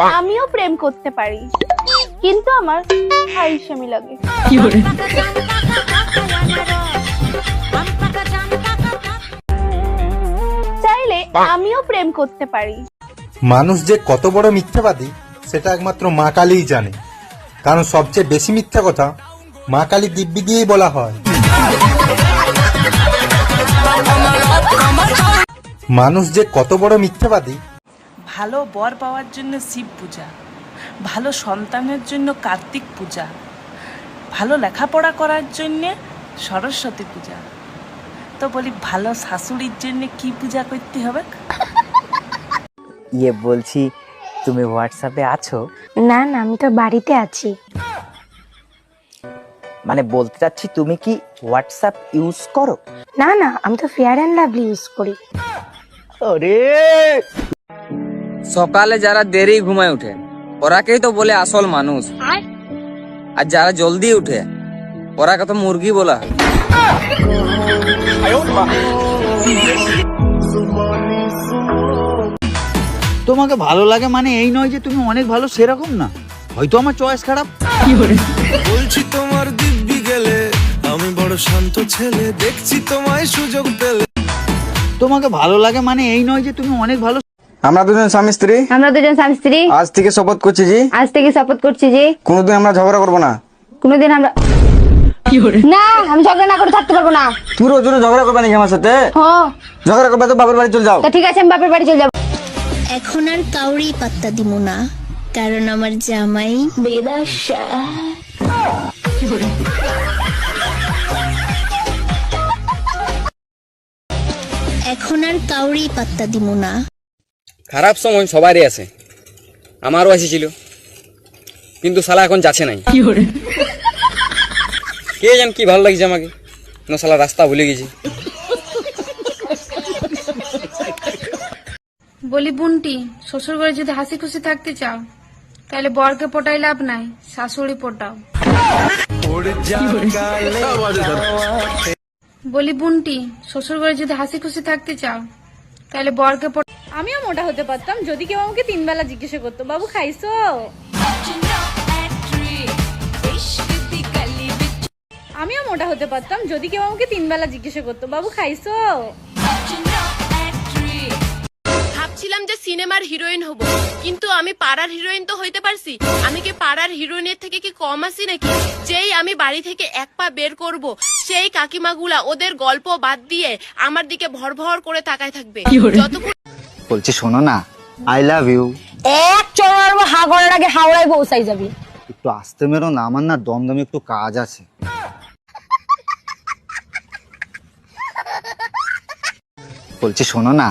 আমিও প্রেম করতে পারি কিন্তু আমার হাইসামি লাগে। চাইলে আমিও প্রেম করতে পারি। মানুষ যে কত বড় মিথ্যাবাদী সেটা একমাত্র মা কালীই জানে। কারণ সবচেয়ে বেশি মিথ্যা কথা মা কালী দিব্যি দিয়েই বলা হয়। মানুষ যে কত বড় মিথ্যাবাদী ভালো বর পাওয়ার জন্য শিব পূজা ভালো সন্তানের জন্য কার্তিক পূজা ভালো লেখাপড়া করার জন্য সরস্বতী পূজা। তো বলি ভালো শাশুড়ির জন্য কি পূজা করতে হবে? ইয়ে বলছি তুমি হোয়াটসঅ্যাপে আছো? না না আমি তো বাড়িতে আছি। মানে বলতে চাচ্ছি তুমি কি হোয়াটসঅ্যাপ ইউজ করো? না না আমি তো ফেয়ার অ্যান্ড লাভলি ইউজ করি। আরে! সকালে যারা দেরি ঘুমায় উঠে ওরাকেই তো বলে আসল মানুষ। আর? যারা জলদি উঠে ওরাকে তো মুরগি বলা হয়। তোমাকে ভালো লাগে মানে এই নয় যে তুমি অনেক ভালো সেরকম না। হয়তো আমার চয়েস খারাপ। বলছি তোমার দিব্যি গেলে আমি বড় শান্ত ছেলে দেখছি তোমায় সুযোগ পেলে। তোমাকে ভালো লাগে মানে এই নয় যে তুমি অনেক ভালো আমরা দুজন স্বামী স্ত্রী? আমরা দুজন স্বামী স্ত্রী। আজ থেকে শপথ করছি জি। আজ থেকে শপথ করছি যে কোনোদিন আমরা ঝগড়া করব না। কোনোদিন আমরা না আমি ঝগড়া না করে থাকতে পারব না। তুই রোজ রোজ ঝগড়া করবে নাকি আমার সাথে? হ্যাঁ ঝগড়া করবে তো বাবার বাড়ি চলে যাও। তা ঠিক আছে আমি বাপের বাড়ি চলে যাব। এখন আর কাউরি পাত্তা দিব না কারণ আমার জামাই বেদাশা এখন আর কাউরি পাত্তা দিব না। খারাপ সময় সবারই আছে। আমারও এসেছিল। কিন্তু শালা এখন যাচ্ছে নাই। কে জান কি ভালো লাগছে আমাকে। না শালা রাস্তা ভুলে গেছি। বলি বুনটি শ্বশুর ঘরে যদি হাসি খুশি থাকতে চাও তাহলে বরকে পটাই লাভ নাই শাশুড়ি পটাও। বলি বুনটি শ্বশুর ঘরে যদি হাসি খুশি থাকতে চাও তাহলে বরকে পট- আমিও মোটা হতে পারতাম। যদি কেউ আমাকে তিন বেলা জিজ্ঞাসা করতো বাবু খাইছো? আমিও মোটা হতে পারতাম। যদি কেউ আমাকে তিন বেলা জিজ্ঞাসা করতো বাবু খাইছো? ভাবছিলাম যে সিনেমার হিরোইন হব কিন্তু আমি পাড়ার হিরোইন তো হইতে পারছি। আমি কি পাড়ার হিরোইনের থেকে কি কম আছি নাকি? যেই আমি বাড়ি থেকে এক পা বের করব সেই কাকিমাগুলা ওদের গল্প বাদ দিয়ে আমার দিকে ভর ভর করে তাকায় থাকবে। যতক্ষণ বলছি শোনো না আই লাভ ইউ এক চড়ার হা করার আগে হাওড়ায় পৌঁছাই যাবি। একটু আস্তে মেরো না আমার না দমদমে একটু কাজ আছে। বলছি শোনো না